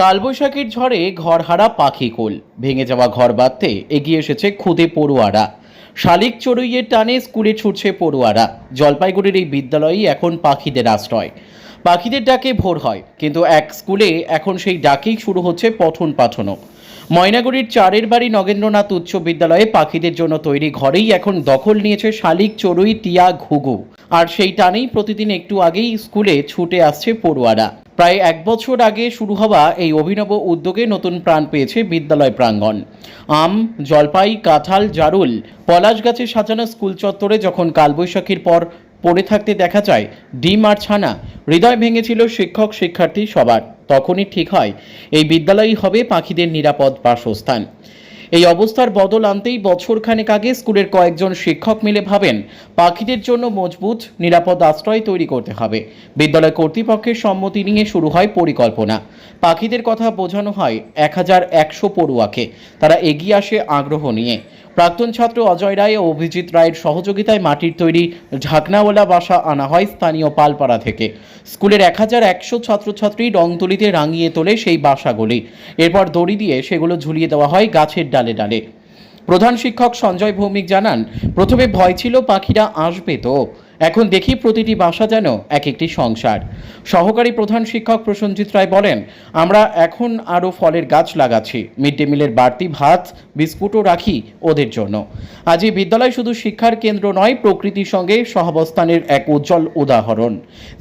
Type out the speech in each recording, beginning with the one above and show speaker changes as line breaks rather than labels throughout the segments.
কালবৈশাখীর ঝড়ে ঘরহারা পাখি কোল। ভেঙে যাওয়া ঘর বাঁধতে এগিয়ে এসেছে খুদে পড়ুয়ারা। শালিক চড়ুইয়ের টানে স্কুলে ছুটছে পড়ুয়ারা। জলপাইগুড়ির এই বিদ্যালয়ই এখন পাখিদের আশ্রয়। পাখিদের ডাকে ভোর হয়, কিন্তু এক স্কুলে এখন সেই ডাকেই শুরু হচ্ছে পঠন পাঠনও ময়নাগুড়ির চারের বাড়ি নগেন্দ্রনাথ উচ্চ বিদ্যালয়ে পাখিদের জন্য তৈরি ঘরেই এখন দখল নিয়েছে শালিক চড়ুই, টিয়া, ঘুঘু। আর সেই টানেই প্রতিদিন একটু আগেই স্কুলে ছুটে আসছে পড়ুয়ারা। প্রায় এক বছর আগে শুরু হওয়া এই অভিনব উদ্যোগে নতুন প্রাণ পেয়েছে বিদ্যালয় প্রাঙ্গণ। আম, জলপাই, কাঁঠাল, জারুল, পলাশ গাছে সাজানো স্কুল চত্বরে যখন কালবৈশাখীর পর পড়ে থাকতে দেখা যায়, ডিম আর ছানা, হৃদয় ভেঙেছিল শিক্ষক, শিক্ষার্থী সবার। তখনই ঠিক হয়, এই বিদ্যালয়ই হবে পাখিদের নিরাপদ বাসস্থান। এই অবস্থার বদল আনতেই বছরখানেক আগে স্কুলের কয়েকজন শিক্ষক মিলে ভাবেন, পাখিদের জন্য মজবুত, নিরাপদ আশ্রয় তৈরি করতে হবে। বিদ্যালয় কর্তৃপক্ষের সম্মতি নিয়ে শুরু হয় পরিকল্পনা। পাখিদের কথা বোঝানো হয় এক হাজার একশো পড়ুয়াকে। তারা এগিয়ে আসে আগ্রহ নিয়ে। প্রাক্তন ছাত্র অজয় রায় ও অভিজিৎ রায়ের সহযোগিতায় মাটির তৈরি ঢাকনাওয়ালা বাসা আনা হয় স্থানীয় পালপাড়া থেকে। স্কুলের এক হাজার একশো ছাত্রছাত্রী রং তুলিতে রাঙিয়ে তোলে সেই বাসাগুলি। এরপর দড়ি দিয়ে সেগুলো ঝুলিয়ে দেওয়া হয় গাছের ডালে ডালে। প্রধান শিক্ষক সঞ্জয় ভৌমিক জানান, প্রথমে ভয় ছিল পাখিরা আসবে তো। এখন দেখি প্রতিটি বাসা যেন এক একটি সংসার। সহকারী প্রধান শিক্ষক প্রসঞ্জিৎ রায় বলেন, আমরা এখন আরও ফলের গাছ লাগাচ্ছি, মিড ডে মিলের বাড়তি ভাত, বিস্কুটও রাখি ওদের জন্য। আজ এই বিদ্যালয় শুধু শিক্ষার কেন্দ্র নয়, প্রকৃতির সঙ্গে সহাবস্থানের এক উজ্জ্বল উদাহরণ।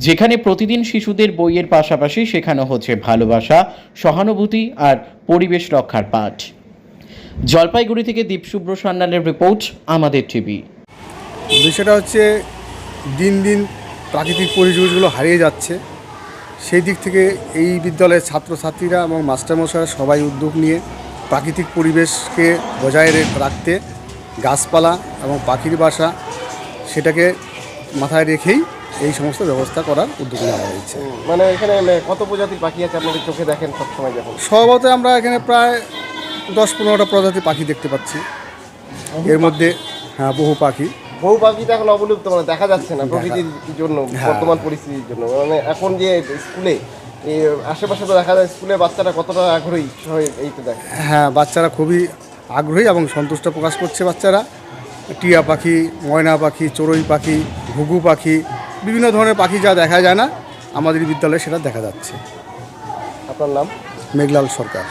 যেখানে প্রতিদিন শিশুদের বইয়ের পাশাপাশি শেখানো হচ্ছে ভালোবাসা, সহানুভূতি আর পরিবেশ রক্ষার পাঠ। জলপাইগুড়ি থেকে দীপশুভ্র সান্যালের রিপোর্ট, আমাদের টিভি।
বিষয়টা হচ্ছে দিন দিন প্রাকৃতিক পরিবেশগুলো হারিয়ে যাচ্ছে। সেই দিক থেকে এই বিদ্যালয়ের ছাত্রছাত্রীরা এবং মাস্টারমশাইরা সবাই উদ্যোগ নিয়ে প্রাকৃতিক পরিবেশকে বজায় রাখতে গাছপালা এবং পাখির বাসা সেটাকে মাথায় রেখেই এই সমস্ত ব্যবস্থা করার উদ্যোগ নেওয়া হয়েছে।
মানে এখানে মানে কত প্রজাতির পাখি আছে আপনাদের চোখে দেখেন সবসময় যখন?
স্বভাবত আমরা এখানে প্রায় দশ পনেরোটা প্রজাতির পাখি দেখতে পাচ্ছি। এর মধ্যে হ্যাঁ বহু পাখি।
বহু পাখিটা এখন অবলুপ্ত মানে দেখা যাচ্ছে না প্রকৃতির জন্য
হ্যাঁ।
বর্তমান পরিস্থিতির জন্য। মানে এখন যে স্কুলে এই আশেপাশে তো দেখা যায় স্কুলে বাচ্চারা কতটা আগ্রহী হয় এই তো দেখে।
হ্যাঁ বাচ্চারা খুবই আগ্রহী এবং সন্তুষ্ট প্রকাশ করছে বাচ্চারা। টিয়া পাখি ময়না পাখি চড়ুই পাখি ঘুঘু পাখি বিভিন্ন ধরনের পাখি যা দেখা যায় না আমাদের বিদ্যালয়ে সেটা দেখা যাচ্ছে।
আপনার নাম?
মেঘলাল সরকার।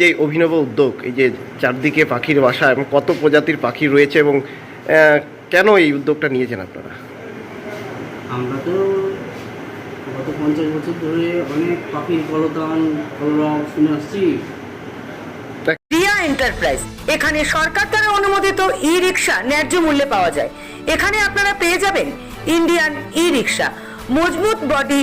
যে অভিনব উদ্যোগ এই যে চারদিকে পাখির বাসা এবং কত প্রজাতির পাখি রয়েছে এবং কেন এই উদ্যোগটা নিয়েছেন আপনারা?
আমরা তো গত পঞ্চাশ বছর ধরে অনেক পাখির কলতান কলরব শুনে আসছি।
রিয়া এন্টারপ্রাইজ এখানে সরকার দ্বারা অনুমোদিত ই রিক্সা ন্যায্য মূল্যে পাওয়া যায়। এখানে আপনারা পেয়ে যাবেন ইন্ডিয়ান ই রিক্সা মজবুত বডি